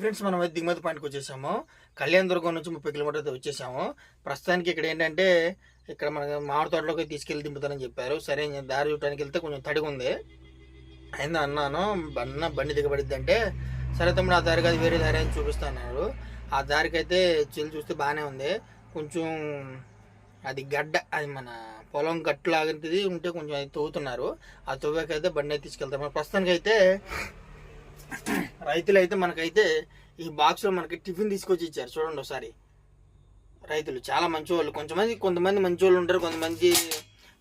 Friends మనం అయితే దిగుమతి పాయింట్కి వచ్చేసాము. కళ్యాణ దుర్గం నుంచి ముప్పై కిలోమీటర్ అయితే వచ్చేసాము. ప్రస్తుతానికి ఇక్కడ ఏంటంటే ఇక్కడ మన మామిడి తోటలోకి తీసుకెళ్ళి దింపుతానని చెప్పారు. సరే నేను దారి చూడటానికి వెళ్తే కొంచెం తడిగా ఉంది. అయిందా అన్నాను. అన్న బండి దిగబడిద్ది అంటే సరే తమ్ముడు ఆ దారి కాదు వేరే దారి అని చూపిస్తాను ఆ దారికి అయితే చెల్లి చూస్తే బాగానే ఉంది. కొంచెం అది గడ్డ అది మన పొలం గట్టు లాంటిది ఉంటే కొంచెం అది తవ్వుతున్నారు. ఆ తవ్వాకైతే బండి అయితే తీసుకెళ్తాం. ప్రస్తుతానికి అయితే రైతులు అయితే మనకైతే ఈ బాక్స్లో మనకి టిఫిన్ తీసుకొచ్చి ఇచ్చారు. చూడండి ఒకసారి. రైతులు చాలా మంచి వాళ్ళు కొంతమంది కొంతమంది మంచి వాళ్ళు ఉంటారు. కొంతమంది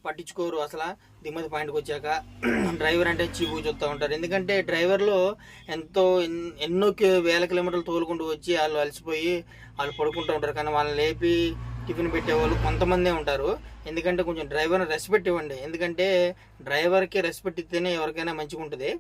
పట్టించుకోరు అసలు. దిగుమతి పాయింట్కి వచ్చాక డ్రైవర్ అంటే చీపు చూస్తూ ఉంటారు. ఎందుకంటే డ్రైవర్లు ఎంతో ఎన్- ఎన్నో వేల కిలోమీటర్లు తోలుకుంటూ వచ్చి వాళ్ళు అలసిపోయి వాళ్ళు పడుకుంటూ ఉంటారు. కానీ వాళ్ళని లేపి టిఫిన్ పెట్టేవాళ్ళు కొంతమందే ఉంటారు. ఎందుకంటే కొంచెం డ్రైవర్ని రెస్పెక్ట్ ఇవ్వండి. ఎందుకంటే డ్రైవర్కి రెస్పెక్ట్ ఇస్తేనే ఎవరికైనా మంచిగా ఉంటుంది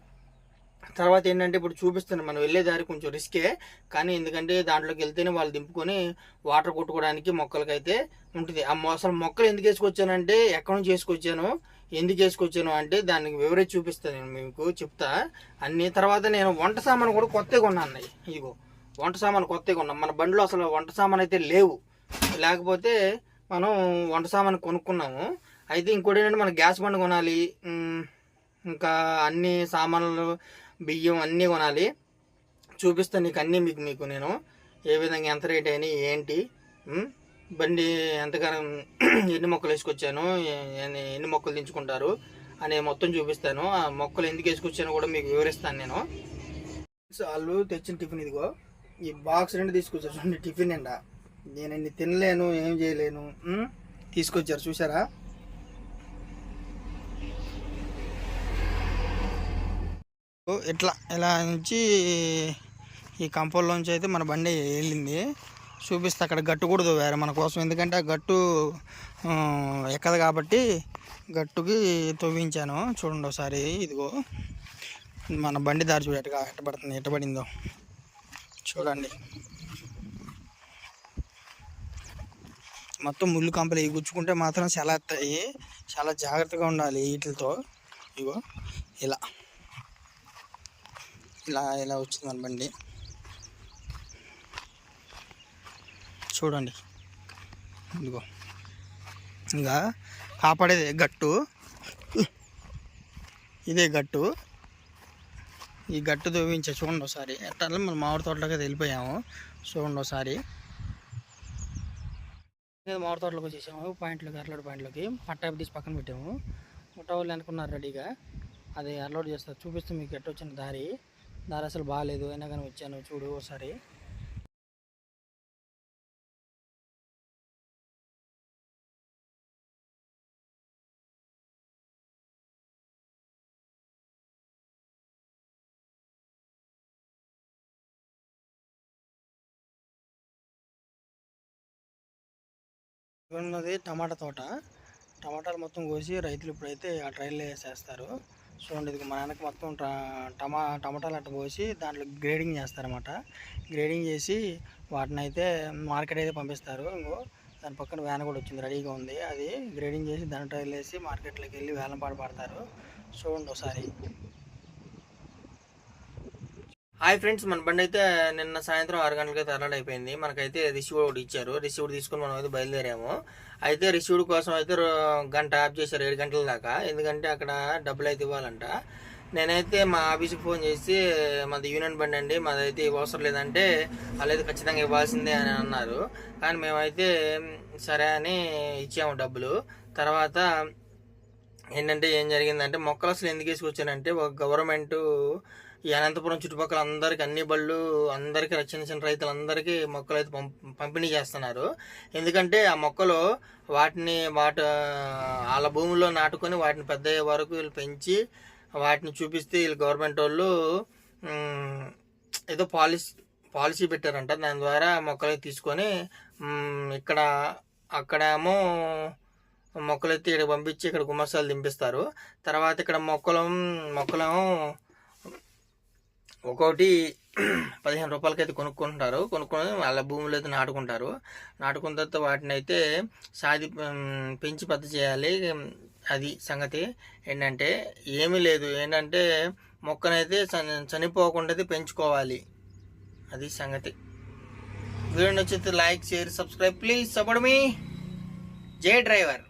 తర్వాత ఏంటంటే ఇప్పుడు చూపిస్తున్నాను మనం వెళ్ళే దారి కొంచెం రిస్కే కానీ ఎందుకంటే దాంట్లోకి వెళ్తేనే వాళ్ళు దింపుకొని వాటర్ కొట్టుకోవడానికి మొక్కలకైతే ఉంటుంది. ఆ అసలు మొక్కలు ఎందుకు వేసుకొచ్చానంటే ఎక్కడి నుంచి వేసుకొచ్చాను ఎందుకు వేసుకొచ్చాను అంటే దానికి వివరించి చూపిస్తాను నేను మీకు చెప్తా. అన్ని తర్వాత నేను వంట సామాను కూడా కొత్తగా కొన్నాను ఇదిగో. వంట సామాను కొత్తగా కొన్నాం మన బండిలో అసలు వంట సామాన్ అయితే లేవు. లేకపోతే మనం వంట సామాను కొనుక్కున్నాము. అయితే ఇంకోటి ఏంటంటే మన గ్యాస్ బండి కొనాలి ఇంకా అన్ని సామాన్లు బియ్యం అన్నీ కొనాలి. చూపిస్తాను నీకు అన్నీ మీకు మీకు నేను. ఏ విధంగా ఎంత రేట్ అయినాయి ఏంటి? బండి ఎంతకాలం ఎన్ని మొక్కలు వేసుకొచ్చాను ఎన్ని మొక్కలు దించుకుంటారు అనే మొత్తం చూపిస్తాను. ఆ మొక్కలు ఎందుకు వేసుకొచ్చానో కూడా మీకు వివరిస్తాను నేను. వాళ్ళు తెచ్చిన టిఫిన్ ఇదిగో ఈ బాక్స్ రెండు తీసుకొచ్చారు చూడండి టిఫిన్ నిండా. నేను తినలేను ఏం చేయలేను. తీసుకొచ్చారు చూసారా ఇట్లా ఇలా నుంచి ఈ కంపౌండ్లోంచి అయితే మన బండి వెళ్ళింది. చూపిస్తే అక్కడ గట్టు కూడా వేరే మన కోసం. ఎందుకంటే ఆ గట్టు ఎక్కదు కాబట్టి గట్టుకి తవ్వించాను చూడండి ఒకసారి ఇదిగో. మన బండి దారి చూడ ఎట్టబడుతుంది ఎట్టబడిందో చూడండి. మొత్తం ముళ్ళు కంపలు ఇవి గుచ్చుకుంటే మాత్రం చాలా ఎత్తాయి. చాలా జాగ్రత్తగా ఉండాలి వీటితో. ఇగో ఇలా. ఇలా ఇలా వచ్చింది మన బండి. చూడండి. ఇదిగో. ఇంకా కాపాడేది గట్టు. ఇదే గట్టు. ఈ గట్టు తవ్వించే చూడండి ఒకసారి. ఎట్లా మనం మామిడి తోటలోకి వెళ్ళిపోయాము. చూడండి ఒకసారి. మామిడి తోటలోకి వచ్చేసాము. పాయింట్లోకి అర్లోడ్ పాయింట్లోకి. పట్టా తీసి పక్కన పెట్టాము. ముట్ట వాళ్ళు అనుకున్నారు రెడీగా. అది అర్లోడ్ చేస్తారు చూపిస్తే మీకు ఎట్టొచ్చిన దారి. దారి అసలు బాగాలేదు అయినా కానీ వచ్చాను. చూడు ఒకసారి ఉన్నది టమాటా తోట. టమాటాలు మొత్తం కోసి రైతులు ఇప్పుడైతే ఆ ట్రైల్లో వేసేస్తారు. చూడండి ఇది మా నాన్నకి మొత్తం ట- టమా టమాటాలు అట్ట పోసి దాంట్లో గ్రేడింగ్ చేస్తారన్నమాట. గ్రేడింగ్ చేసి వాటిని అయితే మార్కెట్ అయితే పంపిస్తారు. ఇంకో దాని పక్కన వ్యాన్ కూడా వచ్చింది రెడీగా ఉంది. అది గ్రేడింగ్ చేసి దాని ట్రైన్లో వేసి మార్కెట్లోకి వెళ్ళి వేలం పాటు పడతారు. చూడండి ఒకసారి. హాయ్ ఫ్రెండ్స్ మన బండి అయితే నిన్న సాయంత్రం ఆరు గంటలకి తరలి అయిపోయింది. మనకైతే రిసీవ్డ్ ఒకటి ఇచ్చారు. రిసీవ్డ్ తీసుకుని మనం అయితే బయలుదేరాము. అయితే రిసీవ్డ్ కోసం అయితే గంట ఆఫ్ చేశారు ఏడు గంటల దాకా. ఎందుకంటే అక్కడ డబ్బులు అయితే ఇవ్వాలంట. నేనైతే మా ఆఫీస్కి ఫోన్ చేసి మాది యూనియన్ బండి అండి. మాదైతే ఇవ్వ అవసరం లేదంటే వాళ్ళైతే ఖచ్చితంగా ఇవ్వాల్సిందే అని అన్నారు. కానీ మేమైతే సరే అని ఇచ్చాము డబ్బులు. తర్వాత ఏంటంటే ఏం జరిగిందంటే మొక్కలు అసలు ఎందుకు వేసుకొచ్చానంటే ఒక గవర్నమెంట్ ఈ అనంతపురం చుట్టుపక్కల అందరికి అన్ని బళ్ళు అందరికీ చిన్న చిన్న రైతులందరికీ మొక్కలు అయితే పంపిణీ చేస్తున్నారు. ఎందుకంటే ఆ మొక్కలు వాటిని వాటి వాళ్ళ భూమిలో నాటుకొని వాటిని పెద్ద వరకు వీళ్ళు పెంచి వాటిని చూపిస్తే వీళ్ళు గవర్నమెంట్ వాళ్ళు ఏదో పాలసీ పాలసీ పెట్టారంట. దాని ద్వారా మొక్కలు తీసుకొని ఇక్కడ అక్కడేమో మొక్కలు ఇక్కడ పంపించి ఇక్కడ గుమ్మసాలు దింపిస్తారు. తర్వాత ఇక్కడ మొక్కలు మొక్కలేమో ఒక్కొక్కటి పదిహేను రూపాయలకి అయితే కొనుక్కుంటారు. కొనుక్కొని వాళ్ళ భూములు అయితే నాటుకుంటారు. నాటుకున్న తర్వాత వాటిని అయితే సాది పెంచి పద్ధతి చేయాలి. అది సంగతి ఏంటంటే ఏమీ లేదు. ఏంటంటే మొక్కనైతే చని చనిపోకుండా పెంచుకోవాలి. అది సంగతి. వీడియో నచ్చితే like share subscribe. Please support మీ జై డ్రైవర్.